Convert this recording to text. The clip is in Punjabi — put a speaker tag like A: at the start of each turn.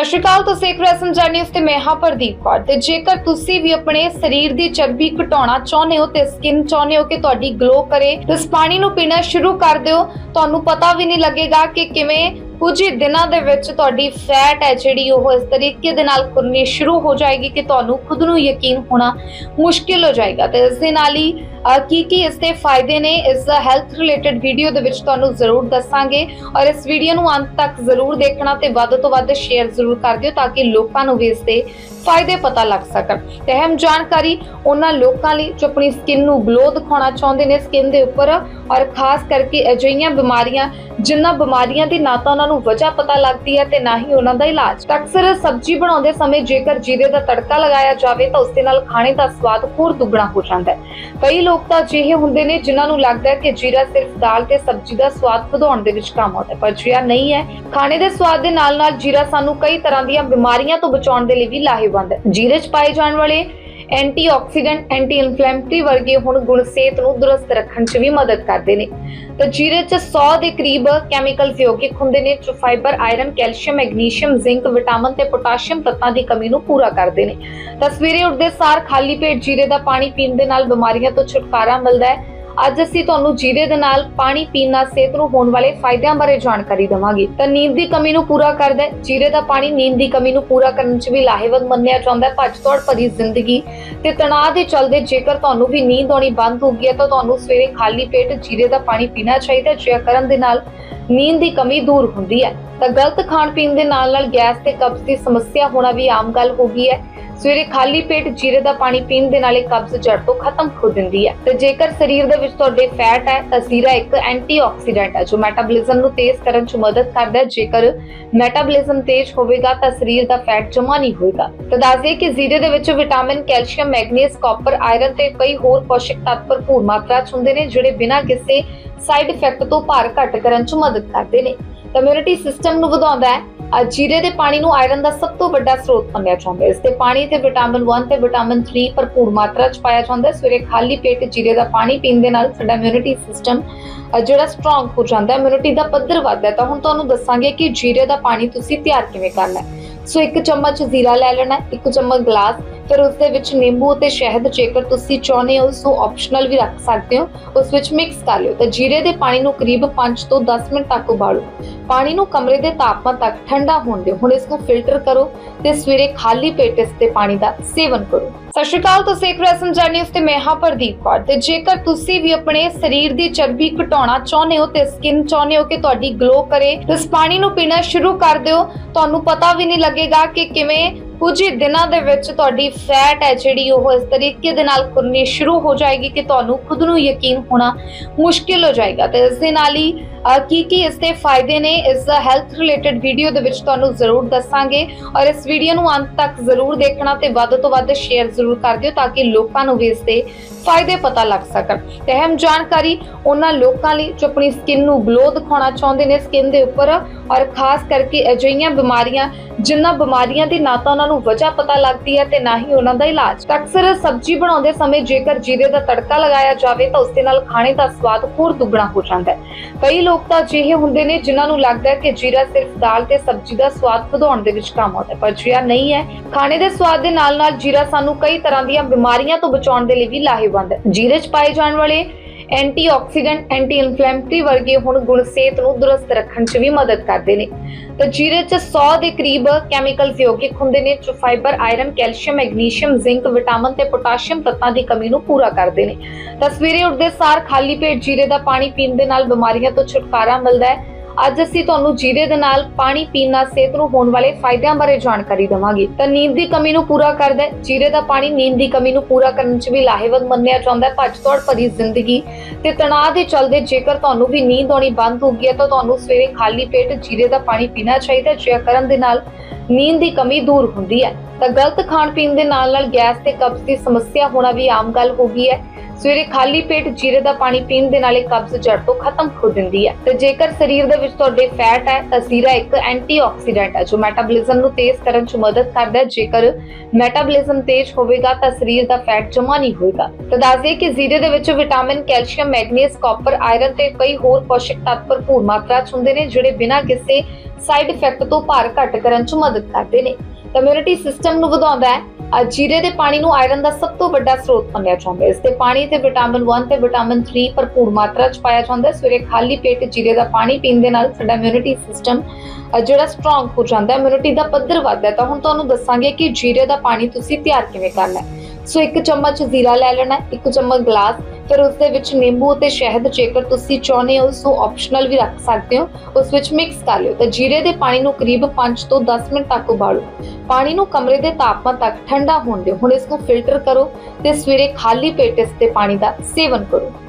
A: ਸਤਿ ਸ਼੍ਰੀ ਅਕਾਲ, ਤੁਸੀਂ ਇੱਕ ਰਹੇ ਹੋ ਜਰਨੀ ਤੇ ਮੈਂ ਹਾਂ ਪ੍ਰਦੀਪ ਕੌਰ ਤੇ ਜੇਕਰ ਤੁਸੀਂ ਵੀ ਆਪਣੇ ਸਰੀਰ ਦੀ ਚਰਬੀ ਘਟਾਉਣਾ ਚਾਹੁੰਦੇ ਹੋ ਤੇ ਸਕਿਨ ਚਾਹੁੰਦੇ ਹੋ ਕਿ ਤੁਹਾਡੀ ਗਲੋ ਕਰੇ ਤੇ ਇਸ ਪਾਣੀ ਨੂੰ ਪੀਣਾ ਸ਼ੁਰੂ ਕਰ ਦਿਓ, ਤੁਹਾਨੂੰ ਪਤਾ ਵੀ ਨਹੀਂ ਲੱਗੇਗਾ ਕਿ ਕਿਵੇਂ ਕੁਝ ਹੀ ਦਿਨਾਂ ਦੇ ਵਿੱਚ ਤੁਹਾਡੀ ਫੈਟ ਹੈ ਜਿਹੜੀ ਉਹ ਇਸ ਤਰੀਕੇ ਦੇ ਨਾਲ ਖੁਰਨੀ ਸ਼ੁਰੂ ਹੋ ਜਾਏਗੀ ਕਿ ਤੁਹਾਨੂੰ ਖੁਦ ਨੂੰ ਯਕੀਨ ਹੋਣਾ ਮੁਸ਼ਕਿਲ ਹੋ ਜਾਏਗਾ। ਤੇ ਇਸ ਦੇ ਨਾਲ ਹੀ ਕੀ ਕੀ ਇਸ ਦੇ ਫਾਇਦੇ ਨੇ, ਇਸ ਹੈਲਥ ਰਿਲੇਟਡ ਵੀਡੀਓ ਦੇ ਵਿੱਚ ਤੁਹਾਨੂੰ ਜ਼ਰੂਰ ਦੱਸਾਂਗੇ ਔਰ ਇਸ ਵੀਡੀਓ ਨੂੰ ਅੰਤ ਤੱਕ ਜ਼ਰੂਰ ਦੇਖਣਾ ਤੇ ਵੱਧ ਤੋਂ ਵੱਧ ਸ਼ੇਅਰ ਜ਼ਰੂਰ ਕਰ ਦਿਓ ਤਾਂ ਕਿ ਲੋਕਾਂ ਨੂੰ ਵੀ ਇਸ ਦੇ ਫਾਇਦੇ ਪਤਾ ਲੱਗ ਸਕਣ। ਤੇ ਅਹਿਮ ਜਾਣਕਾਰੀ, ਉਹਨਾਂ ਲੋਕਾਂ ਲਈ ਜੋ ਆਪਣੀ ਸਕਿਨ ਨੂੰ ਗਲੋ ਦਿਖਾਉਣਾ ਚਾਹੁੰਦੇ ਨੇ ਸਕਿਨ ਦੇ ਉੱਪਰ ਔਰ ਖਾਸ ਕਰਕੇ ਅਜਿਹੀਆਂ ਬਿਮਾਰੀਆਂ ਜਿਨ੍ਹਾਂ ਬਿਮਾਰੀਆਂ ਦੀ ਨਾ ਤਾਂ ਉਹਨਾਂ ਨੂੰ ਵਜ੍ਹਾ ਪਤਾ ਲੱਗਦੀ ਹੈ ਤੇ ਨਾ ਹੀ ਉਹਨਾਂ ਦਾ ਇਲਾਜ। ਅਕਸਰ ਸਬਜ਼ੀ ਬਣਾਉਂਦੇ ਸਮੇਂ ਜੇਕਰ ਜੀਰੇ ਦਾ ਤੜਕਾ ਲਗਾਇਆ ਜਾਵੇ ਤਾਂ ਉਸ ਦੇ ਨਾਲ ਖਾਣੇ ਦਾ ਸਵਾਦ ਹੋਰ ਦੁੱਗਣਾ ਹੋ ਜਾਂਦਾ ਹੈ। ਕਈ ਲੋਕ ਤਾਂ ਅਜਿਹੇ ਹੁੰਦੇ ਨੇ ਜਿਨ੍ਹਾਂ ਨੂੰ ਲੱਗਦਾ ਹੈ ਕਿ ਜੀਰਾ ਸਿਰਫ ਦਾਲ ਤੇ ਸਬਜ਼ੀ ਦਾ ਸਵਾਦ ਵਧਾਉਣ ਦੇ ਵਿੱਚ ਕੰਮ ਆਉਂਦਾ ਹੈ, ਪਰ ਜੀਰਾ ਨਹੀਂ ਹੈ, ਖਾਣੇ ਦੇ ਸਵਾਦ ਦੇ ਨਾਲ ਨਾਲ ਜੀਰਾ ਸਾਨੂੰ ਕਈ ਤਰ੍ਹਾਂ ਦੀਆਂ ਬਿਮਾਰੀਆਂ ਤੋਂ ਬਚਾਉਣ ਦੇ ਲਈ ਵੀ ਲਾਹੇਵੰਦ ਹੈ। ਜੀਰੇ 'ਚ ਪਾਏ ਜਾਣ ਵਾਲੇ ਐਂਟੀਆਕਸੀਡੈਂਟ ਐਂਟੀ ਇਨਫਲੇਮਟਰੀ ਵਰਗੇ ਹੁਣ ਗੁਣ ਸਿਹਤ ਨੂੰ ਦੁਰਸਤ ਰੱਖਣ 'ਚ ਵੀ ਮਦਦ ਕਰਦੇ ਨੇ। ਤਾਂ ਜੀਰੇ 'ਚ 100 ਦੇ ਕਰੀਬ ਕੈਮੀਕਲਸ ਯੋਗਿਕ ਹੁੰਦੇ ਨੇ, ਜੋ fibre iron calcium magnesium zinc vitamin ਤੇ ਪੋਟਾਸ਼ੀਅਮ ਤੱਤਾਂ ਦੀ ਕਮੀ ਨੂੰ ਪੂਰਾ ਕਰਦੇ ਨੇ। ਤਾਂ ਸਵੇਰੇ ਉੱਠਦੇ ਸਾਰ ਖਾਲੀ ਪੇਟ ਜੀਰੇ ਦਾ ਪਾਣੀ ਪੀਣ ਦੇ ਨਾਲ ਬਿਮਾਰੀਆਂ ਤੋਂ ਛੁਟਕਾਰਾ ਮਿਲਦਾ ਹੈ। ਅੱਜ ਅਸੀਂ ਤੁਹਾਨੂੰ ਜੀਰੇ ਦੇ ਨਾਲ ਪਾਣੀ ਪੀਣ ਨਾਲ ਸਿਹਤ ਨੂੰ ਹੋਣ ਵਾਲੇ ਫਾਇਦਿਆਂ ਬਾਰੇ ਜਾਣਕਾਰੀ ਦੇਵਾਂਗੇ। ਤਾਂ ਨੀਂਦ ਦੀ ਕਮੀ ਨੂੰ ਪੂਰਾ ਕਰਦਾ ਹੈ। ਜੀਰੇ ਦਾ ਪਾਣੀ ਨੀਂਦ ਦੀ ਕਮੀ ਨੂੰ ਪੂਰਾ ਕਰਨ 'ਚ ਵੀ ਲਾਹੇਵੰਦ ਮੰਨਿਆ ਜਾਂਦਾ ਹੈ। ਭੱਜ ਦੌੜ ਭਰੀ ਜ਼ਿੰਦਗੀ ਤੇ ਤਣਾਅ ਦੇ ਚਲਦੇ ਜੇਕਰ ਤੁਹਾਨੂੰ ਵੀ ਨੀਂਦ ਆਉਣੀ ਬੰਦ ਹੋ ਗਈ ਹੈ ਤਾਂ ਤੁਹਾਨੂੰ ਸਵੇਰੇ ਖਾਲੀ ਪੇਟ ਜੀਰੇ ਦਾ ਪਾਣੀ ਪੀਣਾ ਚਾਹੀਦਾ ਹੈ ਜਿਆ ਕਰਨ ਦੇ ਨਾਲ ਨੀਂਦ ਦੀ ਕਮੀ ਦੂਰ ਹੁੰਦੀ ਹੈ। ਤਾਂ ਗਲਤ ਖਾਣ ਪੀਣ ਦੇ ਨਾਲ ਨਾਲ ਗੈਸ ਤੇ ਕਬਜ਼ ਦੀ ਸਮੱਸਿਆ ਹੋਣਾ ਵੀ ਆਮ ਗੱਲ ਹੋ ਗਈ ਹੈ। ਸਵੇਰੇ ਖਾਲੀ ਪੇਟ ਜੀਰੇ ਦਾ ਪਾਣੀ ਪੀਣ ਦੇ ਨਾਲ ਇਹ ਕਬਜ਼ ਜੜ ਤੋਂ ਖਤਮ ਹੋ ਦਿੰਦੀ ਹੈ। ਤੇ ਜੇਕਰ ਸਰੀਰ ਦੇ ਵਿੱਚ ਤੁਹਾਡੇ ਫੈਟ ਹੈ, ਤਾਂ ਜ਼ੀਰਾ ਇੱਕ ਐਂਟੀਆਕਸੀਡੈਂਟ ਹੈ, ਜੋ ਮੈਟਾਬੋਲਿਜ਼ਮ ਨੂੰ ਤੇਜ਼ ਕਰਨ 'ਚ ਮਦਦ ਕਰਦਾ ਹੈ। ਜੇਕਰ ਮੈਟਾਬੋਲਿਜ਼ਮ ਤੇਜ਼ ਹੋਵੇਗਾ, ਤਾਂ ਸਰੀਰ ਦਾ ਫੈਟ ਜਮਾ ਨਹੀਂ ਹੋਏਗਾ। ਤਾਂ ਦੱਸਦੇ ਕਿ ਜ਼ੀਰੇ ਦੇ ਵਿੱਚ vitamin, calcium, manganese, copper, iron ਤੇ ਕਈ ਹੋਰ ਪੌਸ਼ਟਿਕ ਤੱਤ ਭਰਪੂਰ ਮਾਤਰਾ 'ਚ ਹੁੰਦੇ ਨੇ, ਜਿਹੜੇ ਬਿਨਾਂ ਕਿਸੇ ਸਾਈਡ ਇਫੈਕਟ ਤੋਂ ਭਾਰ ਘੱਟ ਕਰਨ 'ਚ ਮਦਦ ਕਰਦੇ ਨੇ। ਕਮਿਊਨਿਟੀ ਸਿਸਟਮ ਨੂੰ ਵਧਾਉਂਦਾ ਹੈ। ਜੀਰੇ ਦੇ ਪਾਣੀ ਨੂੰ ਆਇਰਨ ਦਾ ਸਭ ਤੋਂ ਵੱਡਾ ਸਰੋਤ ਮੰਨਿਆ ਜਾਂਦਾ ਹੈ। ਇਸ ਦੇ ਪਾਣੀ ਤੇ ਵਿਟਾਮਿਨ 1 ਤੇ ਵਿਟਾਮਿਨ 3 ਭਰਪੂਰ ਮਾਤਰਾ 'ਚ ਪਾਇਆ ਜਾਂਦਾ ਹੈ। ਸਵੇਰੇ ਖਾਲੀ ਪੇਟ ਜੀਰੇ ਦਾ ਪਾਣੀ ਪੀਣ ਦੇ ਨਾਲ ਸਾਡਾ ਇਮਿਊਨਿਟੀ ਸਿਸਟਮ ਜਿਹੜਾ ਸਟਰੋਂਗ ਹੋ ਜਾਂਦਾ ਹੈ ਇਮਿਊਨਿਟੀ ਦਾ ਪੱਧਰ ਵੱਧਦਾ ਹੈ। ਤਾਂ ਹੁਣ ਤੁਹਾਨੂੰ ਦੱਸਾਂਗੇ ਕਿ ਜੀਰੇ ਦਾ ਪਾਣੀ ਤੁਸੀਂ ਤਿਆਰ ਕਿਵੇਂ ਕਰਨਾ ਹੈ। ਸੋ ਇੱਕ ਚਮਚ ਜ਼ੀਰਾ ਲੈ ਲੈਣਾ ਇੱਕ ਚਮਚ ਗਲਾਸ ਫਿਰ ਉਸ ਦੇ ਵਿੱਚ ਨਿੰਬੂ ਅਤੇ ਸ਼ਹਿਦ ਜੇਕਰ ਤੁਸੀਂ ਚਾਹੁੰਦੇ ਹੋ ਉਸ ਨੂੰ ਆਪਸ਼ਨਲ ਵੀ ਰੱਖ ਸਕਦੇ ਹੋ। ਉਸ ਵਿੱਚ ਮਿਕਸ ਕਰ ਲਿਓ। ਤਾਂ ਜੀਰੇ ਦੇ ਪਾਣੀ ਨੂੰ ਕਰੀਬ 5 ਤੋਂ 10 ਮਿੰਟ ਤੱਕ ਉਬਾਲੋ। ਪਾਣੀ ਨੂੰ ਕਮਰੇ ਦੇ ਤਾਪਮਾਨ ਤੱਕ ਠੰਡਾ ਹੋਣ ਦਿਓ। ਹੁਣ ਇਸ ਨੂੰ ਫਿਲਟਰ ਕਰੋ ਤੇ ਸਵੇਰੇ ਖਾਲੀ ਪੇਟ ਇਸ ਤੇ ਪਾਣੀ ਦਾ ਸੇਵਨ ਕਰੋ। ਸਤਿ ਸ਼੍ਰੀ ਅਕਾਲ, ਤੁਸੀਂ ਦੇਖ ਰਹੇ ਹੋ ਜਰਨੀ ਤੇ ਮੈਂ ਹਾਂ ਪ੍ਰਦੀਪ ਕੌਰ। ਤੇ ਜੇਕਰ ਤੁਸੀਂ ਵੀ ਆਪਣੇ ਸਰੀਰ ਦੀ ਚਰਬੀ ਘਟਾਉਣਾ ਚਾਹੁੰਦੇ ਹੋ ਤੇ ਸਕਿਨ ਚਾਹੁੰਦੇ ਹੋ ਕਿ ਤੁਹਾਡੀ ਗਲੋ ਕਰੇ, ਤੇ ਇਸ ਪਾਣੀ ਨੂੰ ਪੀਣਾ ਸ਼ੁਰੂ ਕਰ ਦਿਓ, ਤੁਹਾਨੂੰ ਪਤਾ ਵੀ ਨਹੀਂ ਲੱਗੇਗਾ ਕਿ ਕਿਵੇਂ ਕੁਝ ਹੀ ਦਿਨਾਂ ਦੇ ਵਿੱਚ ਤੁਹਾਡੀ ਫੈਟ ਹੈ ਜਿਹੜੀ ਉਹ ਇਸ ਤਰੀਕੇ ਦੇ ਨਾਲ ਖੁਰਨੀ ਸ਼ੁਰੂ ਹੋ ਜਾਏਗੀ ਕਿ ਤੁਹਾਨੂੰ ਖੁਦ ਨੂੰ ਯਕੀਨ ਹੋਣਾ ਮੁਸ਼ਕਿਲ ਹੋ ਜਾਏਗਾ। ਤੇ ਇਸ ਦੇ ਨਾਲ ਹੀ ਕੀ ਕੀ ਇਸ ਦੇ ਫਾਇਦੇ ਨੇ, ਇਸ ਹੈਲਥ ਰਿਲੇਟਡ ਵੀਡੀਓ ਦੇ ਵਿੱਚ ਤੁਹਾਨੂੰ ਜ਼ਰੂਰ ਦੱਸਾਂਗੇ ਔਰ ਇਸ ਵੀਡੀਓ ਨੂੰ ਅੰਤ ਤੱਕ ਜ਼ਰੂਰ ਦੇਖਣਾ ਤੇ ਵੱਧ ਤੋਂ ਵੱਧ ਸ਼ੇਅਰ ਜ਼ਰੂਰ ਕਰ ਦਿਓ ਤਾਂ ਕਿ ਲੋਕਾਂ ਨੂੰ ਵੀ ਇਸ ਦੇ ਫਾਇਦੇ ਪਤਾ ਲੱਗ ਸਕਣ। ਤੇ ਅਹਿਮ ਜਾਣਕਾਰੀ, ਉਹਨਾਂ ਲੋਕਾਂ ਲਈ ਜੋ ਆਪਣੀ ਸਕਿਨ ਨੂੰ ਗਲੋ ਦਿਖਾਉਣਾ ਚਾਹੁੰਦੇ ਨੇ ਸਕਿਨ ਦੇ ਉੱਪਰ ਔਰ ਖਾਸ ਕਰਕੇ ਅਜਿਹੀਆਂ ਬਿਮਾਰੀਆਂ ਜਿਨ੍ਹਾਂ ਬਿਮਾਰੀਆਂ ਦੀ ਨਾਤਾ ਉਹਨਾਂ ਨੂੰ ਵਜ੍ਹਾ ਪਤਾ ਲੱਗਦੀ ਹੈ ਤੇ ਨਾ ਹੀ ਉਹਨਾਂ ਦਾ ਇਲਾਜ। ਅਕਸਰ ਸਬਜ਼ੀ ਬਣਾਉਂਦੇ ਸਮੇਂ ਜੇਕਰ ਜੀਰੇ ਦਾ ਤੜਕਾ ਲਗਾਇਆ ਜਾਵੇ ਤਾਂ ਉਸ ਦੇ ਨਾਲ ਖਾਣੇ ਦਾ ਸਵਾਦ ਹੋਰ ਦੁੱਗਣਾ ਹੋ ਜਾਂਦਾ ਹੈ। ਕਈ ਲੋਕ ਤਾਂ ਅਜਿਹੇ ਹੁੰਦੇ ਨੇ ਜਿਨ੍ਹਾਂ ਨੂੰ ਲੱਗਦਾ ਹੈ ਕਿ ਜੀਰਾ ਸਿਰਫ ਦਾਲ ਤੇ ਸਬਜ਼ੀ ਦਾ ਸਵਾਦ ਵਧਾਉਣ ਦੇ ਵਿੱਚ ਕੰਮ ਆਉਂਦਾ ਹੈ, ਪਰ ਜੀਰਾ ਨਹੀਂ ਹੈ, ਖਾਣੇ ਦੇ ਸਵਾਦ ਦੇ ਨਾਲ ਨਾਲ ਜੀਰਾ ਸਾਨੂੰ ਕਈ ਤਰ੍ਹਾਂ ਦੀਆਂ ਬਿਮਾਰੀਆਂ ਤੋਂ ਬਚਾਉਣ ਦੇ ਲਈ ਵੀ ਲਾਹੇਵੰਦ ਹੈ। ਜੀਰੇ 'ਚ ਪਾਏ ਜਾਣ ਵਾਲੇ ਐਂਟੀਆਕਸੀਡੈਂਟ ਐਂਟੀ ਇਨਫਲੇਮਟਰੀ ਵਰਗੇ ਹੁਣ ਗੁਣ ਸਿਹਤ ਨੂੰ ਦੁਰਸਤ ਰੱਖਣ 'ਚ ਵੀ ਮਦਦ ਕਰਦੇ ਨੇ। ਤਾਂ ਜੀਰੇ 'ਚ 100 ਦੇ ਕਰੀਬ ਕੈਮੀਕਲਸ ਯੋਗਿਕ ਹੁੰਦੇ ਨੇ ਜੋ fibre iron calcium magnesium zinc vitamin ਤੇ ਪੋਟਾਸ਼ੀਅਮ ਤੱਤਾਂ ਦੀ ਕਮੀ ਨੂੰ ਪੂਰਾ ਕਰਦੇ ਨੇ। ਤਾਂ ਸਵੇਰੇ ਉੱਠਦੇ ਸਾਰ ਖਾਲੀ ਪੇਟ ਜੀਰੇ ਦਾ ਪਾਣੀ ਪੀਣ ਦੇ ਨਾਲ ਬਿਮਾਰੀਆਂ ਤੋਂ ਛੁਟਕਾਰਾ ਮਿਲਦਾ ਹੈ। ਅੱਜ ਅਸੀਂ ਤੁਹਾਨੂੰ ਜੀਰੇ ਦੇ ਨਾਲ ਪਾਣੀ ਪੀਣ ਨਾਲ ਸਿਹਤ ਨੂੰ ਹੋਣ ਵਾਲੇ ਫਾਇਦਿਆਂ ਬਾਰੇ ਜਾਣਕਾਰੀ ਦੇਵਾਂਗੇ। ਤਾਂ ਨੀਂਦ ਦੀ ਕਮੀ ਨੂੰ ਪੂਰਾ ਕਰਦਾ ਹੈ। ਜੀਰੇ ਦਾ ਪਾਣੀ ਨੀਂਦ ਦੀ ਕਮੀ ਨੂੰ ਪੂਰਾ ਕਰਨ 'ਚ ਵੀ ਲਾਹੇਵੰਦ ਮੰਨਿਆ ਜਾਂਦਾ ਹੈ। ਭੱਜ ਦੌੜ ਭਰੀ ਜ਼ਿੰਦਗੀ ਤੇ ਤਣਾਅ ਦੇ ਚਲਦੇ ਜੇਕਰ ਤੁਹਾਨੂੰ ਵੀ ਨੀਂਦ ਆਉਣੀ ਬੰਦ ਹੋ ਗਈ ਹੈ ਤਾਂ ਤੁਹਾਨੂੰ ਸਵੇਰੇ ਖਾਲੀ ਪੇਟ ਜੀਰੇ ਦਾ ਪਾਣੀ ਪੀਣਾ ਚਾਹੀਦਾ ਹੈ। ਜਿਆ ਕਰਨ ਦੇ ਨਾਲ ਨੀਂਦ ਦੀ ਕਮੀ ਦੂਰ ਹੁੰਦੀ ਹੈ। ਤਾਂ ਗਲਤ ਖਾਣ ਪੀਣ ਦੇ ਨਾਲ ਨਾਲ ਗੈਸ ਤੇ ਕਬਜ਼ ਦੀ ਸਮੱਸਿਆ ਹੋਣਾ ਵੀ ਆਮ ਗੱਲ ਹੋ ਗਈ ਹੈ। ਸਵੇਰੇ ਖਾਲੀ ਪੇਟ ਜੀਰੇ ਦਾ ਪਾਣੀ ਪੀਣ ਦੇ ਨਾਲ ਇਹ ਕਬਜ਼ ਜੜ ਤੋਂ ਖਤਮ ਹੋ ਦਿੰਦੀ ਹੈ। ਤੇ ਜੇਕਰ ਸਰੀਰ ਦੇ ਵਿੱਚ ਤੁਹਾਡੇ ਫੈਟ ਹੈ, ਤਾਂ ਜ਼ੀਰਾ ਇੱਕ ਐਂਟੀਆਕਸੀਡੈਂਟ ਹੈ, ਜੋ ਮੈਟਾਬੋਲਿਜ਼ਮ ਨੂੰ ਤੇਜ਼ ਕਰਨ 'ਚ ਮਦਦ ਕਰਦਾ ਹੈ। ਜੇਕਰ ਮੈਟਾਬੋਲਿਜ਼ਮ ਤੇਜ਼ ਹੋਵੇਗਾ, ਤਾਂ ਸਰੀਰ ਦਾ ਫੈਟ ਜਮਾ ਨਹੀਂ ਹੋਏਗਾ। ਤਾਂ ਦੱਸਦੇ ਕਿ ਜ਼ੀਰੇ ਦੇ ਵਿੱਚ vitamin, calcium, manganese, copper, iron ਤੇ ਕਈ ਹੋਰ ਪੌਸ਼ਟਿਕ ਤੱਤ ਭਰਪੂਰ ਮਾਤਰਾ 'ਚ ਹੁੰਦੇ ਨੇ, ਜਿਹੜੇ ਬਿਨਾਂ ਕਿਸੇ ਸਾਈਡ ਇਫੈਕਟ ਤੋਂ ਭਾਰ ਘੱਟ ਕਰਨ 'ਚ ਮਦਦ ਕਰਦੇ ਨੇ। ਕਮਿਊਨਿਟੀ ਸਿਸਟਮ ਨੂੰ ਵਧਾਉਂਦਾ ਹੈ। ਜੀਰੇ ਦੇ ਪਾਣੀ ਨੂੰ ਆਇਰਨ ਦਾ ਸਭ ਤੋਂ ਵੱਡਾ ਸਰੋਤ ਮੰਨਿਆ ਜਾਂਦਾ ਹੈ। ਇਸ ਦੇ ਪਾਣੀ ਤੇ ਵਿਟਾਮਿਨ 1 ਤੇ ਵਿਟਾਮਿਨ 3 ਭਰਪੂਰ ਮਾਤਰਾ 'ਚ ਪਾਇਆ ਜਾਂਦਾ ਹੈ। ਸਵੇਰੇ ਖਾਲੀ ਪੇਟ ਜੀਰੇ ਦਾ ਪਾਣੀ ਪੀਣ ਦੇ ਨਾਲ ਸਾਡਾ ਇਮਿਊਨਿਟੀ ਸਿਸਟਮ ਜਿਹੜਾ ਸਟਰੋਂਗ ਹੋ ਜਾਂਦਾ ਹੈ। ਇਮਿਊਨਿਟੀ ਦਾ ਪੱਧਰ ਵੱਧਦਾ ਹੈ। ਤਾਂ ਹੁਣ ਤੁਹਾਨੂੰ ਦੱਸਾਂਗੇ ਕਿ ਜੀਰੇ ਦਾ ਪਾਣੀ ਤੁਸੀਂ ਤਿਆਰ ਕਿਵੇਂ ਕਰਨਾ ਹੈ। ਸੋ ਇੱਕ ਚਮਚ ਜ਼ੀਰਾ ਲੈ ਲੈਣਾ ਇੱਕ ਚਮਚ ਗਲਾਸ ਫਿਰ ਉਸ ਦੇ ਵਿੱਚ ਨਿੰਬੂ ਅਤੇ ਸ਼ਹਿਦ ਜੇਕਰ ਤੁਸੀਂ ਚਾਹੁੰਦੇ ਹੋ ਉਸ ਨੂੰ ਆਪਸ਼ਨਲ ਵੀ ਰੱਖ ਸਕਦੇ ਹੋ। ਉਸ ਵਿੱਚ ਮਿਕਸ ਕਰ ਲਿਓ। ਤਾਂ ਜੀਰੇ ਦੇ ਪਾਣੀ ਨੂੰ ਕਰੀਬ 5 ਤੋਂ 10 ਮਿੰਟ ਤੱਕ ਉਬਾਲੋ। ਪਾਣੀ ਨੂੰ ਕਮਰੇ ਦੇ ਤਾਪਮਾਨ ਤੱਕ ਠੰਡਾ ਹੋਣ ਦਿਓ। ਹੁਣ ਇਸ ਨੂੰ ਫਿਲਟਰ ਕਰੋ ਤੇ ਸਵੇਰੇ ਖਾਲੀ ਪੇਟ ਇਸ ਦੇ ਪਾਣੀ ਦਾ ਸੇਵਨ ਕਰੋ।